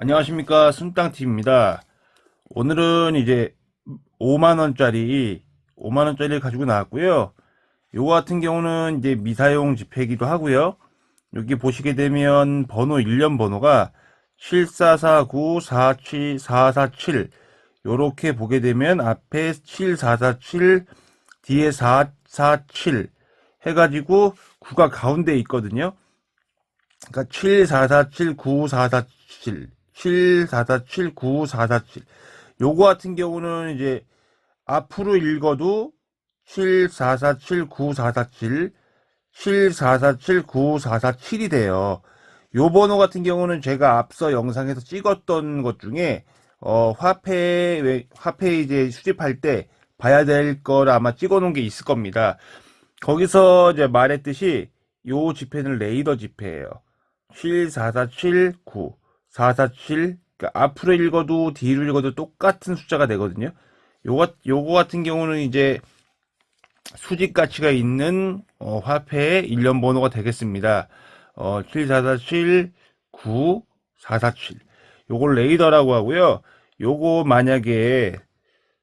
안녕하십니까 순땅TV입니다. 오늘은 이제 5만원짜리 5만원짜리를 가지고 나왔고요. 요거 같은 경우는 이제 미사용 지폐이기도 하고요. 여기 보시게 되면 번호 1년 번호가 744947447 요렇게 보게 되면 앞에 7447 뒤에 447 해가지고 9가 가운데 있거든요. 그러니까 7447947 7447947 요거 같은 경우는 이제 앞으로 읽어도 7447947 7447947이 돼요. 요 번호 같은 경우는 제가 앞서 영상에서 찍었던 것 중에 어, 화폐 왜- 화폐 이제 수집할 때 봐야 될 걸 아마 찍어 놓은 게 있을 겁니다. 거기서 이제 말했듯이 요 지폐는 레이더 지폐예요. 74479 447 그러니까 앞으로 읽어도 뒤로 읽어도 똑같은 숫자가 되거든요. 요거 요거 같은 경우는 이제 수집 가치가 있는 어, 화폐의 일련 번호가 되겠습니다. 어, 7447 9 447 요걸 레이더라고 하고요. 요거 만약에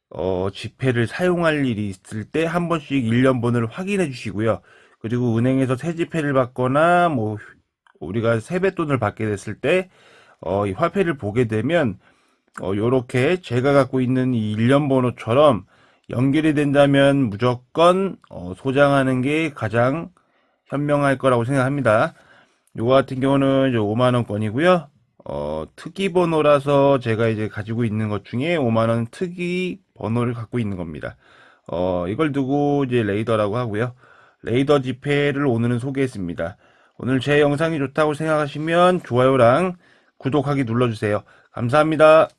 어, 지폐를 사용할 일이 있을 때 한 번씩 일련 번호를 확인해 주시고요. 그리고 은행에서 새 지폐를 받거나 뭐 우리가 세뱃돈을 받게 됐을 때 어, 이 화폐를 보게 되면 어, 요렇게 제가 갖고 있는 이 일련 번호처럼 연결이 된다면 무조건 어, 소장하는 게 가장 현명할 거라고 생각합니다. 요거 같은 경우는 이제 5만원권이고요. 어, 특이 번호라서 제가 이제 가지고 있는 것 중에 5만원 특이 번호를 갖고 있는 겁니다. 어, 이걸 두고 이제 레이더라고 하고요. 레이더 지폐를 오늘은 소개했습니다. 오늘 제 영상이 좋다고 생각하시면 좋아요랑 구독하기 눌러주세요. 감사합니다.